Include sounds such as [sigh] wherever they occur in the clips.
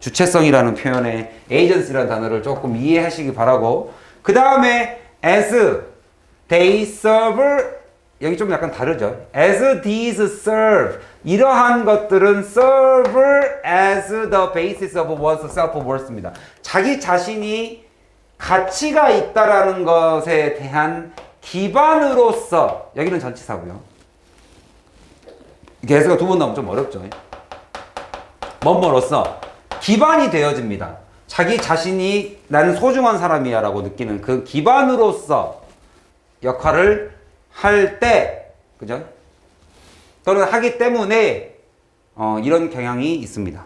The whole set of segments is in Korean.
주체성이라는 표현에 agency라는 단어를 조금 이해하시기 바라고 그 다음에 as they serve 여기 좀 약간 다르죠. as these serve 이러한 것들은 serve as the basis of one's self-worth입니다. 자기 자신이 가치가 있다라는 것에 대한 기반으로서 여기는 전치사고요. 이게 s가 두 번 나오면 좀 어렵죠. 뭐뭐로서 기반이 되어집니다. 자기 자신이 나는 소중한 사람이야 라고 느끼는 그 기반으로서 역할을 할 때, 그죠? 또는 하기 때문에 어, 이런 경향이 있습니다.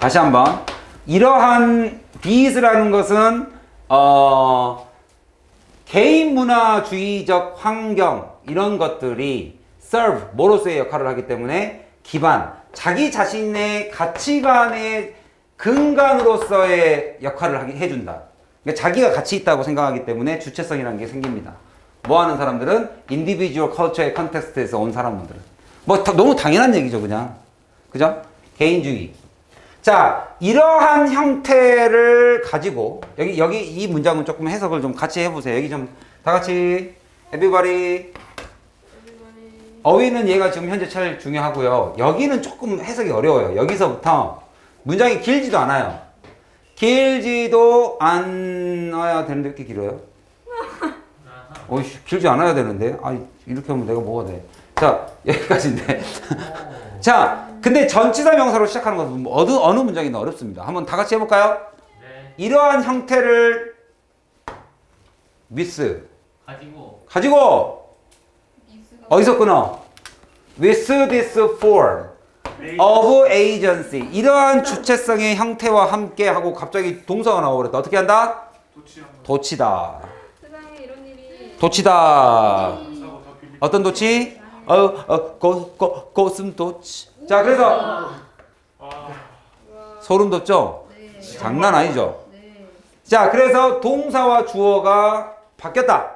다시 한번 이러한 비즈라는 것은 어, 개인 문화주의적 환경 이런 것들이 serve 뭐로서의 역할을 하기 때문에 기반 자기 자신의 가치관의 근간으로서의 역할을 해준다. 그러니까 자기가 가치 있다고 생각하기 때문에 주체성이라는 게 생깁니다. 뭐 하는 사람들은 인디비주얼 컬처의 컨텍스트에서 온 사람들은 뭐 다- 너무 당연한 얘기죠, 그냥. 그죠? 개인주의. 자, 이러한 형태를 가지고 여기 여기 이 문장은 조금 해석을 좀 같이 해 보세요. 여기 좀 다 같이 everybody 어휘는 얘가 지금 현재 제일 중요하고요. 여기는 조금 해석이 어려워요. 여기서부터 문장이 길지도 않아요. 길지도 않아야 되는데 왜 이렇게 길어요? 어이씨, 길지 않아야 되는데. 아, 이렇게 하면 내가 뭐가 돼? 자, [laughs] 여기까지인데. [laughs] 자, 근데 전치사 명사로 시작하는 것은 어느, 어느 문장이나 어렵습니다. 한번 다 같이 해볼까요? 네. 이러한 형태를 with 가지고 가지고 어디서 끊어? with this form of agency 이러한 주체성의 형태와 함께 하고 갑자기 동사가 나오버렸다. 어떻게 한다? 도치다. 세상에 이런 일이 도치다. 어떤 도치? 어, 어, 고, 고, 고슴 도치. 자, 그래서 소름 돋죠? 네. 장난 아니죠? 네. 자, 그래서 동사와 주어가 바뀌었다.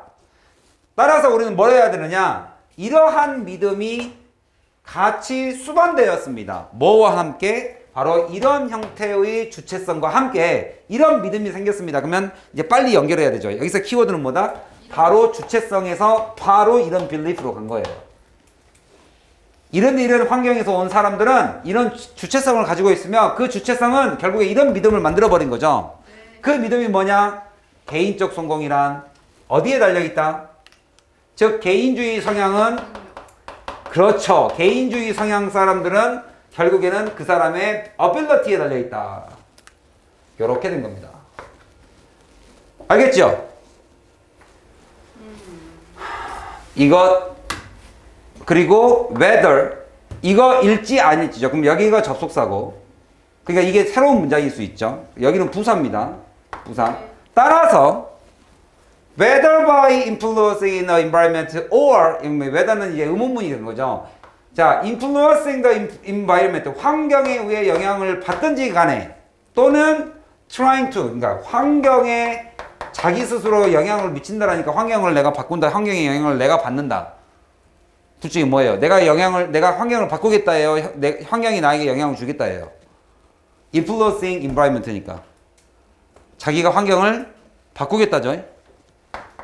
따라서 우리는 뭘 해야 되느냐? 이러한 믿음이 같이 수반되었습니다. 뭐와 함께? 바로 이런 형태의 주체성과 함께 이런 믿음이 생겼습니다. 그러면 이제 빨리 연결해야 되죠. 여기서 키워드는 뭐다? 바로 주체성에서 바로 이런 빌리프로 간 거예요. 이런 이런 환경에서 온 사람들은 이런 주- 주체성을 가지고 있으면 그 주체성은 결국에 이런 믿음을 만들어 버린 거죠. 그 믿음이 뭐냐? 개인적 성공이란 어디에 달려 있다? 즉 개인주의 성향은 그렇죠. 개인주의 성향 사람들은 결국에는 그 사람의 어빌러티에 달려 있다. 이렇게 된 겁니다. 알겠죠? 이것 그리고 whether 이거 일지 아닐지죠. 그럼 여기가 접속사고. 그러니까 이게 새로운 문장일 수 있죠. 여기는 부사입니다. 부사. 따라서 whether by influencing the environment or whether는 이제 의문문이 된 거죠. 자, influencing the environment 환경에 의해 영향을 받든지 간에 또는 trying to 그러니까 환경에 자기 스스로 영향을 미친다라니까 환경을 내가 바꾼다. 환경의 영향을 내가 받는다. 둘 중에 뭐예요? 내가 영향을 내가 환경을 바꾸겠다예요. 내, 환경이 나에게 영향을 주겠다예요. influencing environment니까 자기가 환경을 바꾸겠다죠.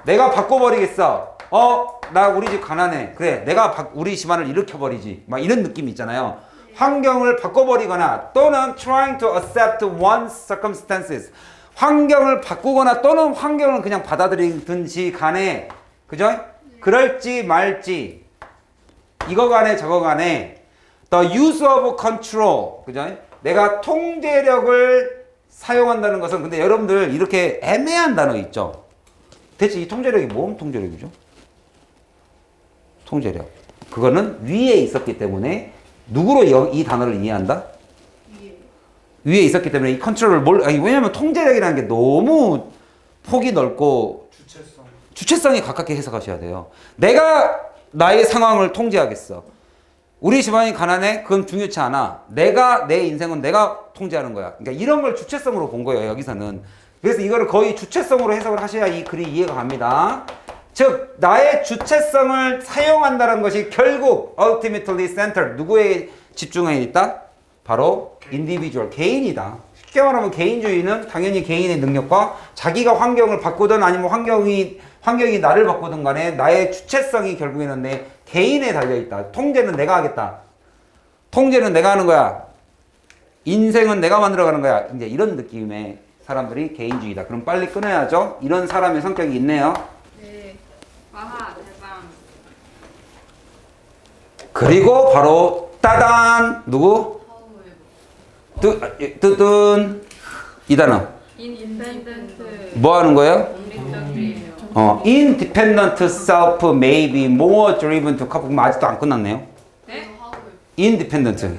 내가 바꿔버리겠어. 어, 나 우리 집 가난해. 그래, 내가 바- 우리 집안을 일으켜버리지. 막 이런 느낌 있잖아요. 환경을 바꿔버리거나 또는 trying to accept one's circumstances. 환경을 바꾸거나 또는 환경을 그냥 받아들이든지 간에, 그죠? 그럴지 말지. 이거 간에 저거 간에 the use of control. 그죠? 내가 통제력을 사용한다는 것은 근데 여러분들 이렇게 애매한 단어 있죠? 대체 이 통제력이 뭔 통제력이죠? 통제력. 그거는 위에 있었기 때문에 누구로 여- 이 단어를 이해한다? 위에 있었기 때문에 이 컨트롤을 뭘 아니 왜냐면 통제력이라는 게 너무 폭이 넓고 주체성. 주체성에 가깝게 해석하셔야 돼요. 내가 나의 상황을 통제하겠어. 우리 집안이 가난해? 그건 중요치 않아. 내가 내 인생은 내가 통제하는 거야. 그러니까 이런 걸 주체성으로 본 거예요. 여기서는. 그래서 이거를 거의 주체성으로 해석을 하셔야 이 글이 이해가 갑니다. 즉 나의 주체성을 사용한다는 것이 결국 ultimately center 누구에 집중해 있다? 바로 individual 개인이다. 쉽게 말하면 개인주의는 당연히 개인의 능력과 자기가 환경을 바꾸든 아니면 환경이 환경이 나를 바꾸든 간에 나의 주체성이 결국에는 내 개인에 달려 있다. 통제는 내가 하겠다. 통제는 내가 하는 거야. 인생은 내가 만들어 가는 거야. 이제 이런 느낌의 사람들이 개인주의다. 그럼 빨리 끊어야죠. 이런 사람의 성격이 있네요. 네. 와하 대박. 그리고 바로 따단 누구? 뜨 뜨든 이 단어 인디펜던트. 뭐 하는 거예요? 독립적이에요. 어, independent self may be more driven to cope. 그럼 아직도 안 끝났네요. 네? independent.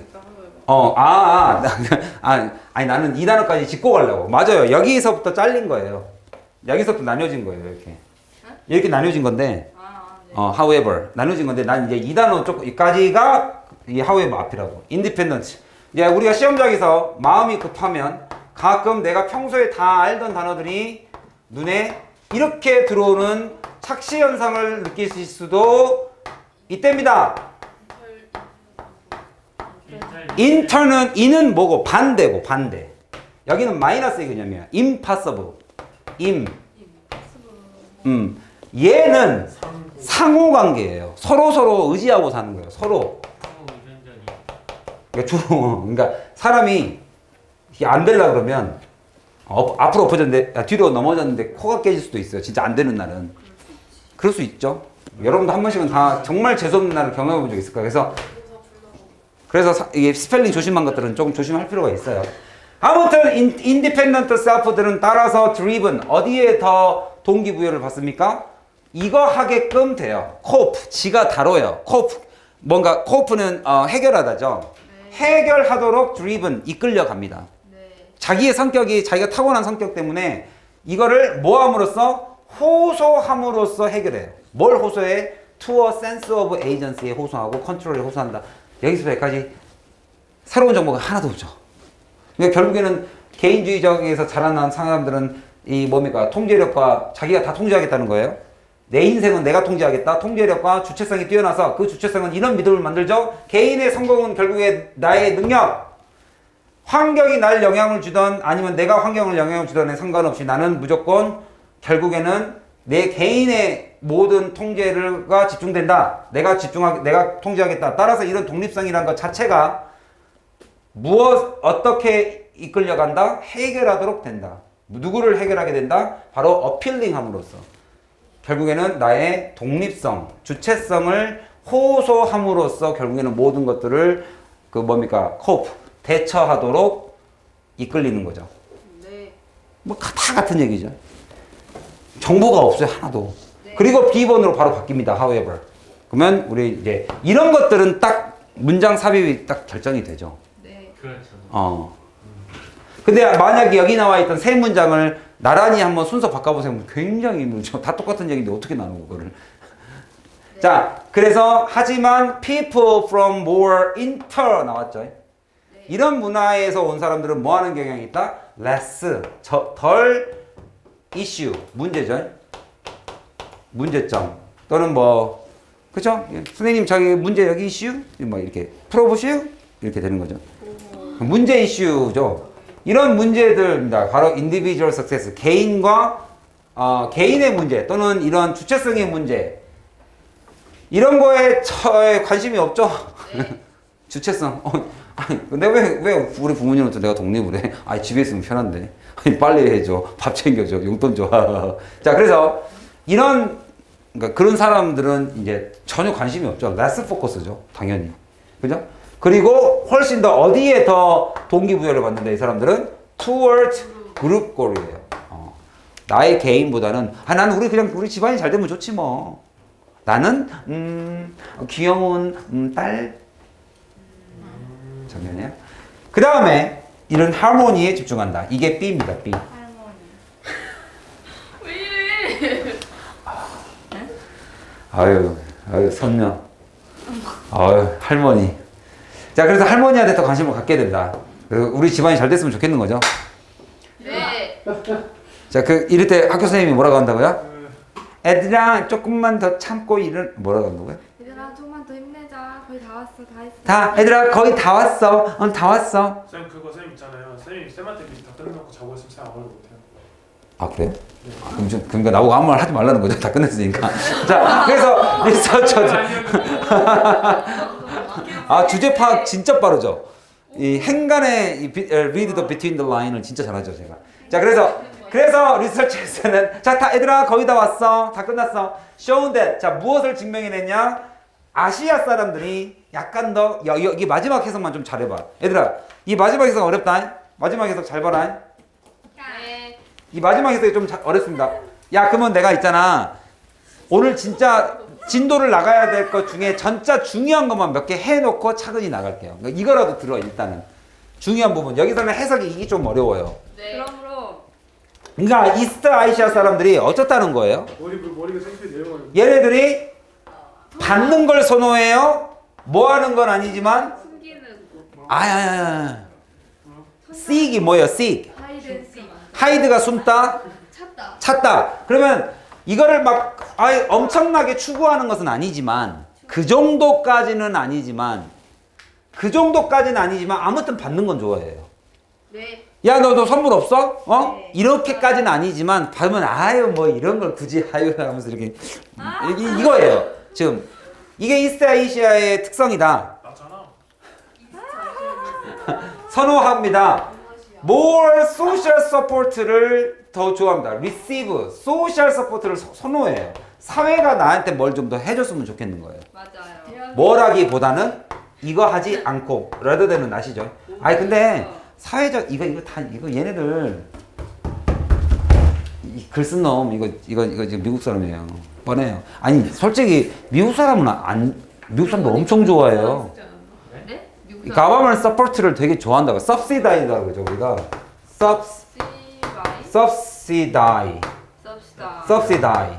어, 아, 아, 나- [laughs] 아, 아니 나는 이 단어까지 짚고 가려고. 맞아요. 여기서부터 잘린 거예요. 여기서부터 나뉘어진 거예요. 이렇게. 이렇게 나뉘어진 건데, 아, 네. 어, however 나뉘어진 건데, 난 이제 이 단어 조금까지가 이 however 앞이라고. independent. 이제 우리가 시험장에서 마음이 급하면 가끔 내가 평소에 다 알던 단어들이 눈에 이렇게 들어오는 착시 현상을 느끼실 수도 이때입니다. 인턴은 이는 뭐고 반대고 반대. 여기는 마이너스의 개념이야. impossible. im. 음. 얘는 상호 관계예요. 서로 서로 의지하고 사는 거예요. 서로. 그러니까 주로 [laughs] 그러니까 사람이 안 되려 그러면 어, 앞으로 엎어졌는데 아, 뒤로 넘어졌는데 코가 깨질 수도 있어요. 진짜 안 되는 날은. 그럴 수 있죠. 여러분도 한 번씩은 다 정말 재수없는 날을 경험해 본 적 있을 거예요. 그래서 그래서 사- 이게 스펠링 조심한 것들은 조금 조심할 필요가 있어요. 아무튼 인, 인디펜던트 셀프들은 따라서 드리븐 어디에 더 동기부여를 받습니까? 이거 하게끔 돼요. 코프 지가 다뤄요. 코프 뭔가 코프는 어, 해결하다죠. 해결하도록 드리븐 이끌려 갑니다. 네. 자기의 성격이 자기가 타고난 성격 때문에 이거를 모함으로써 호소함으로써 해결해요. 뭘 호소해? A sense of agency에 호소하고 컨트롤에 호소한다. 여기서 여기까지 새로운 정보가 하나도 없죠. 그러니까 결국에는 개인주의적에서 자라난 사람들은 이 뭡니까 통제력과 자기가 다 통제하겠다는 거예요. 내 인생은 내가 통제하겠다. 통제력과 주체성이 뛰어나서 그 주체성은 이런 믿음을 만들죠. 개인의 성공은 결국에 나의 능력, 환경이 날 영향을 주던 아니면 내가 환경을 영향을 주던에 상관없이 나는 무조건 결국에는 내 개인의 모든 통제가 집중된다. 내가 집중하 내가 통제하겠다. 따라서 이런 독립성이라는 것 자체가 무엇 어떻게 이끌려 간다? 해결하도록 된다. 누구를 해결하게 된다? 바로 어필링함으로써 결국에는 나의 독립성, 주체성을 호소함으로써 결국에는 모든 것들을 그 뭡니까 코프 대처하도록 이끌리는 거죠. 네. 뭐다 같은 얘기죠. 정보가 없어요 하나도. 네. 그리고 B번으로 바로 바뀝니다. However. 그러면 우리 이제 이런 것들은 딱 문장 삽입이 딱 결정이 되죠. 네. 그렇죠. 어. 근데 만약에 여기 나와 있던 세 문장을 나란히 한번 순서 바꿔보세요. 굉장히 힘들죠. 다 똑같은 얘기인데 어떻게 나누고 그거를. 자, 그래서 하지만 people from more inter 나왔죠. 이런 문화에서 온 사람들은 뭐 하는 경향이 있다? less, 저, 덜 issue, 문제죠. 문제점. 또는 뭐, 그죠? 예, 선생님, 저기 문제 여기 이슈? 뭐 이렇게 풀어보시오? 이렇게 되는 거죠. 문제 이슈죠. 이런 문제들입니다. 바로 individual success. 개인과, 어, 개인의 문제 또는 이런 주체성의 문제. 이런 거에 저에 관심이 없죠? [laughs] 주체성. 어, 아니, 근데 왜, 왜 우리 부모님한테 내가 독립을 해? 아니, 집에 있으면 편한데. 아니, 빨리 해줘. 밥 챙겨줘. 용돈 줘. [laughs] 자, 그래서 이런, 그러니까 그런 사람들은 이제 전혀 관심이 없죠. 레스 포커스죠. 당연히. 그죠? 그리고 훨씬 더 어디에 더 동기부여를 받는다, 이 사람들은? towards group goal이에요. 어. 나의 개인보다는, 아, 나는 우리 그냥 우리 집안이 잘 되면 좋지 뭐. 나는, 음, 귀여운, 음, 딸. 정면이야. 그 다음에, 이런 하모니에 집중한다. 이게 B입니다, B. 할머니. 왜 이래? 아유, 아유, 선녀. 아유, 할머니. 자, 그래서 할머니한테 더 관심을 갖게 된다. 그리고 우리 집안이 잘 됐으면 좋겠는 거죠. 네. 자, 그, 이럴 때 학교 선생님이 뭐라고 한다고요? 애들아 조금만 더 참고 일을 뭐라고 거야? 얘들아 조금만 더 힘내자. 거의 다 왔어. 다 했어. 다 애들아 거의 다 왔어. 어, 다 왔어. 쌤 그거 쌤 있잖아요. 쌤이 쌤한테 미리 다 끝내놓고 자고 있으면 쌤 아무 말 못해요. 아 그래요? 아, 그럼 좀 그러니까 나보고 아무 말 하지 말라는 거죠. 다 끝냈으니까. [laughs] 자 그래서 리서처들 [laughs] 아 주제 파악 진짜 빠르죠. 이 행간의 이 read the between the line을 진짜 잘하죠 제가. 자 그래서 그래서 리서치에서는 [laughs] 자 다 얘들아 거의 다 왔어 다 끝났어. shown 자 무엇을 증명해 냈냐? 아시아 사람들이 약간 더 여, 여기 마지막 해석만 좀 잘해 봐. 얘들아 이 마지막 해석 어렵다. 마지막 해석 잘 봐라. 네. 이 마지막 해석이 좀 자- 어렵습니다. 야 그러면 내가 있잖아 오늘 진짜 진도를 나가야 될 것 중에 진짜 중요한 것만 몇 개 해놓고 차근히 나갈게요. 그러니까 이거라도 들어 일단은 중요한 부분 여기서는 해석이 이게 좀 어려워요. 네. 그러므로 그러니까 이스트 아시아 사람들이 어쩌다는 거예요? 머리 머리가 생필 내용을 얘네들이 받는 걸 선호해요. 뭐 하는 건 아니지만 숨기는 아야야야 seek이 뭐예요? seek 하이드가 숨다 찾다. 찾다. 그러면 이거를 막 아예 엄청나게 추구하는 것은 아니지만 그 정도까지는 아니지만 그 정도까지는 아니지만 아무튼 받는 건 좋아해요. 네. 야, 너, 너 선물 없어? 어? 네. 이렇게까지는 아니지만 받으면 아유 뭐 이런 걸 굳이 하유 하면서 이렇게 이게 이거예요. 지금 이게 이스트 아시아의 특성이다. 나잖아. [laughs] 선호합니다. More social support를 더 좋아합니다. receive social support를 서- 선호해요. 사회가 나한테 뭘 좀 더 해줬으면 좋겠는 거예요. 맞아요. 뭐라기보다는 이거 하지 않고 rather than은 아시죠? 아니 근데 사회적 이거 이거 다 이거 얘네들 글 쓴 놈 이거 이거 이거 지금 미국 사람이에요. 뻔해요. 아니 솔직히 미국 사람은 안 미국 사람도 엄청 좋아해요. 이 가바먼 서포트를 되게 좋아한다고 subsidize라고 그러죠 우리가. Sub 시바이 subsidize. Subsidize.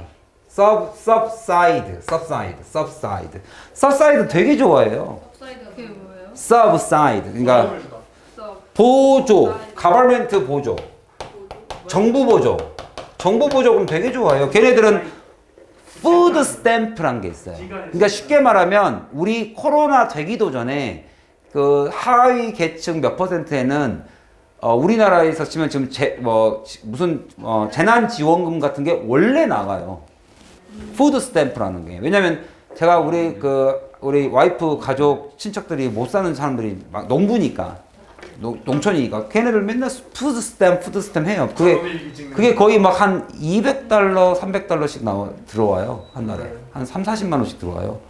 Sub subside subside subside. Subside 되게 좋아해요. 그게 뭐예요? subside. 그러니까. 보조 가버먼트 보조. 정부 보조. 정부 보조금 되게 좋아해요. 걔네들은 푸드 스탬프란 게 있어요. 그러니까 쉽게 말하면 우리 코로나 되기도 전에 그 하위 계층 몇 퍼센트에는 어, 우리나라에서 치면 지금 재, 뭐 지- 무슨 어, 재난 지원금 같은 게 원래 나가요. 푸드 스탬프라는 게 왜냐면 제가 우리 그 우리 와이프 가족 친척들이 못 사는 사람들이 막 농부니까 농, 농촌이니까 걔네들 맨날 푸드 스탬 푸드 스탬 해요. 그게 그게 거의 막 한 200달러, 300달러씩 나와 들어와요. 한 달에. 한 3, 40만 원씩 들어와요.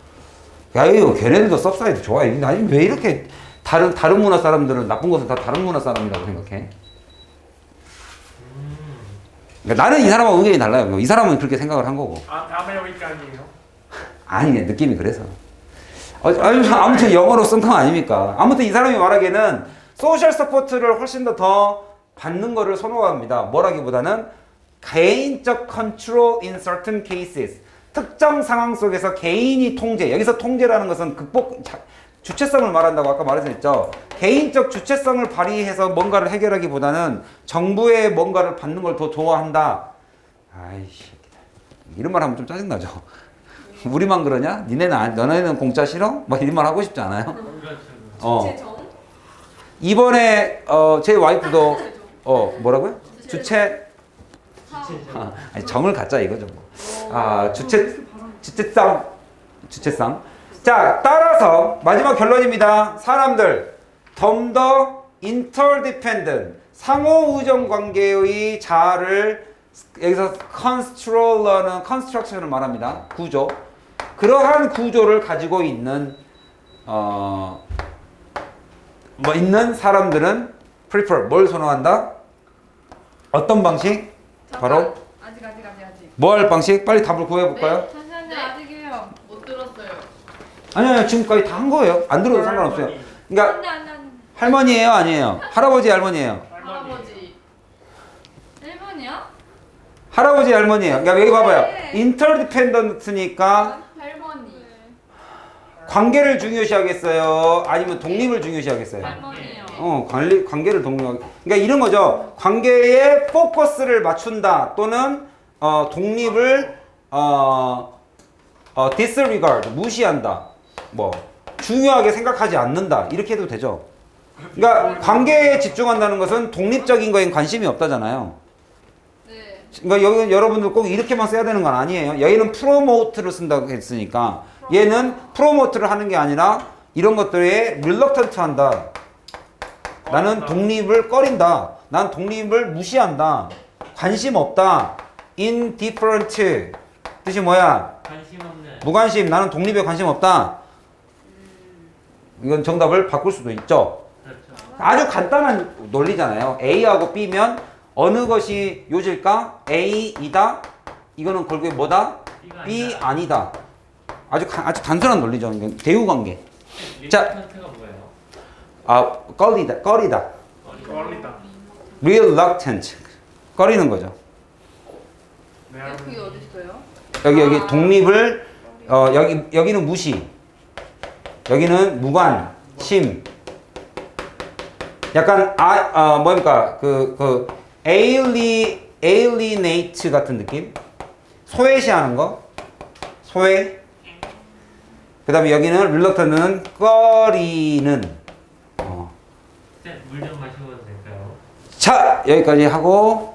야, 이거 걔네들도 섭사이드 좋아해. 아니 왜 이렇게 다른 다른 문화 사람들은 나쁜 것은 다 다른 문화 사람이라고 생각해? 그러니까 나는 이 사람하고 의견이 달라요. 이 사람은 그렇게 생각을 한 거고. 아 아메리칸이에요. 아니, 느낌이 그래서. 어, 아무튼 영어로 쓴건 아닙니까? 아무튼 이 사람이 말하기에는 소셜 서포트를 훨씬 더 더 받는 거를 선호합니다. 뭐라기보다는 개인적 컨트롤 in certain cases. 특정 상황 속에서 개인이 통제. 여기서 통제라는 것은 극복, 자- 주체성을 말한다고 아까 말했었죠. 개인적 주체성을 발휘해서 뭔가를 해결하기보다는 정부의 뭔가를 받는 걸 더 좋아한다. 아이씨. 이런 말 하면 좀 짜증나죠. [laughs] 우리만 그러냐? 니네는 안, 너네는 공짜 싫어? 뭐 이런 말 하고 싶지 않아요? 어. 정. 이번에 어, 제 와이프도 어 뭐라고요? 주체 아, 아니 정을 갖자 이거죠. 뭐. 아 주체 주체성 주체성. 자 따라서 마지막 결론입니다. 사람들 좀더 interdependent 상호 의존 관계의 자아를 여기서 construct는 construction을 말합니다. 구조. 그러한 구조를 가지고 있는 어. 뭐 있는 사람들은 prefer 뭘 선호한다? 어떤 방식? 바로 아직 아직 아직 아직. 뭐 할 방식? 빨리 답을 구해 볼까요? 잠시만요. 네. 아직이에요. 못 들었어요. 아니요, 아니요. 지금까지 다 한 거예요. 안 들어도 상관없어요. 그러니까 안돼 안돼 안돼. 할머니예요, 아니에요? 할아버지, 할머니예요. 할머니. 할아버지. 1번이요? 할아버지, 할머니예요. 그러니까 여기 봐봐요. 네. interdependent니까 8번이. 관계를 중요시하겠어요? 아니면 독립을 중요시하겠어요? 8번이요. 어, 관리, 관계를 독립. 그러니까 이런 거죠. 관계에 포커스를 맞춘다 또는 어, 독립을 어, 어, disregard 무시한다. 뭐 중요하게 생각하지 않는다. 이렇게 해도 되죠. 그러니까 관계에 집중한다는 것은 독립적인 거엔 관심이 없다잖아요. 네. 그러니까 여기 여러분들 꼭 이렇게만 써야 되는 건 아니에요. 여기는 프로모트를 쓴다고 했으니까 얘는 프로모트를 하는 게 아니라 이런 것들에 reluctant 한다. 나는 독립을 꺼린다. 난 독립을 무시한다. 관심 없다. indifferent 뜻이 뭐야? 관심 없는 무관심. 나는 독립에 관심 없다. 이건 정답을 바꿀 수도 있죠. 그렇죠. 아주 간단한 논리잖아요. A하고 B면 어느 것이 요질까? A이다. 이거는 결국에 뭐다? B가 B 아니다. 아주 가- 아주 단순한 논리죠. 대우 관계. 자. 리턴트가 뭐예요? 아, 꺼리다. 꺼리다. 걸리다. reluctant. 꺼리는 거죠. 네. 네, 그게 어디 있어요? 여기 여기 아. 독립을 어 여기 여기는 무시. 여기는 무관 심. 약간 아 어, 뭡니까 그그 alien alienate 같은 느낌? 소외시하는 거. 소외. 그다음에 여기는 reluctant는 꺼리는. 어. 물 좀 마시고 가도 될까요? 자 여기까지 하고